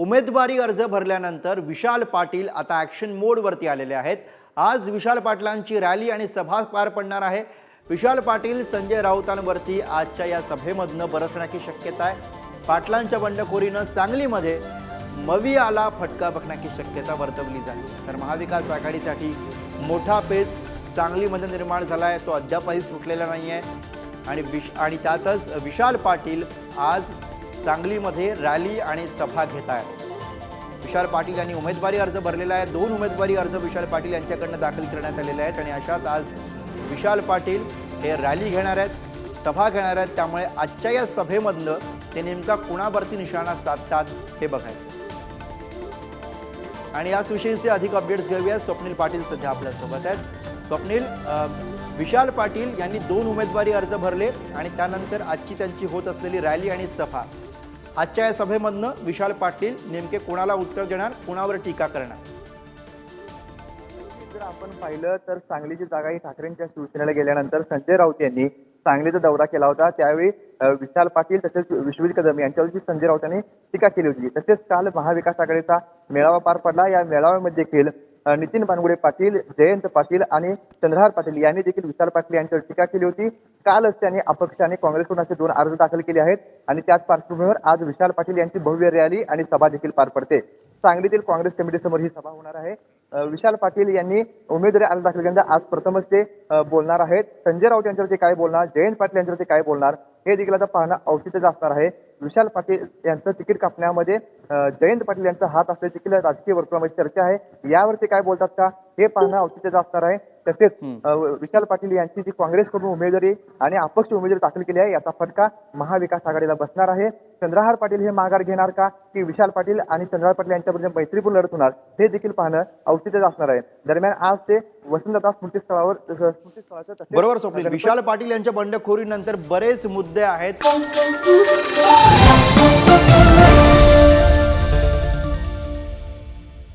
उमेदवारी अर्ज भरल्यानंतर विशाल पाटील आता ॲक्शन मोडवरती आलेले आहेत. आज विशाल पाटलांची रॅली आणि सभा पार पडणार आहे. विशाल पाटील संजय राऊतांवरती आजच्या या सभेमधनं बरसण्याची शक्यता आहे. पाटलांच्या बंडखोरीनं सांगलीमध्ये मवियाला फटका बघण्याची शक्यता वर्तवली जाते. तर महाविकास आघाडीसाठी मोठा पेच सांगलीमध्ये निर्माण झाला आहे तो अद्यापही सुटलेला नाही आहे आणि विश आणि त्यातच विशाल पाटील आज सांगलीमध्ये रॅली आणि सभा घेत आहेत विशाल पाटील यांनी उमेदवारी अर्ज भरलेला आहे. दोन उमेदवारी अर्ज विशाल पाटील यांच्याकडनं दाखल करण्यात आलेले आहेत आणि अशात आज विशाल पाटील हे रॅली घेणार आहेत सभा घेणार आहेत. त्यामुळे आजच्या या सभेमधनं ते नेमका कुणावरती निशाणा साधतात हे बघायचं. आणि याच विषयीचे अधिक अपडेट्स घेऊया स्वप्नील पाटील सध्या आपल्यासोबत आहेत. स्वप्नील विशाल पाटील यांनी दोन उमेदवारी अर्ज भरले आणि त्यानंतर आजची त्यांची होत असलेली रॅली आणि सभा. आजच्या या सभेमधनं विशाल पाटील नेमके कोणाला उत्तर देणार कोणावर टीका करणार? जर आपण पाहिलं तर सांगलीची जागा ही ठाकरेंच्या शिवसेनेला गेल्यानंतर संजय राऊत यांनी सांगलीचा दौरा केला होता. त्यावेळी विशाल पाटील तसेच विश्वजित कदम यांच्यावरती संजय राऊत यांनी टीका केली होती. तसेच काल महाविकास आघाडीचा मेळावा पार पडला. या मेळाव्यामध्ये देखील नितीन बानगुडे पाटील जयंत पाटील आणि चंद्रहार पाटील यांनी देखील विशाल पाटील यांच्यावर टीका केली होती. कालच त्यांनी अपक्ष आणि काँग्रेसकडून असे दोन अर्ज दाखल केले आहेत आणि त्याच पार्श्वभूमीवर आज विशाल पाटील यांची भव्य रॅली आणि सभा देखील पार पडते. सांगलीतील काँग्रेस कमिटीसमोर ही सभा होणार आहे. विशाल पाटील यांनी उमेदवारी अर्ज दाखल केल्यानंतर आज प्रथमच ते बोलणार आहेत. संजय राऊत यांच्यावरती काय बोलणार? जयंत पाटील यांच्यावरती काय बोलणार? हे देखील आता पाहणं औचित्यच असणार आहे. विशाल पाटील यांचं तिकीट कापण्यामध्ये जयंत पाटील यांचा हात असल्याची देखील राजकीय वर्तुळामध्ये चर्चा आहे. यावरती काय बोलतात का? हे पाहणं औचित्याचं असणार आहे. तसेच विशाल पाटील यांची जी काँग्रेसकडून उमेदवारी आणि अपक्ष उमेदवारी दाखल केली आहे याचा फटका महाविकास आघाडीला बसणार आहे. चंद्रहार पाटील हे माघार घेणार का? की विशाल पाटील आणि चंद्रहार पाटील यांच्यापर्यंत मैत्रीपूर्ण लढत होणार? हे देखील पाहणं औचित्याचं असणार आहे. दरम्यान आज ते वसंतदास स्मृतीस्थळावर स्मृतीस्थळाचं बरोबर स्वप्नील. विशाल पाटील यांच्या बंडखोरीनंतर बरेच मुद्दे आहेत.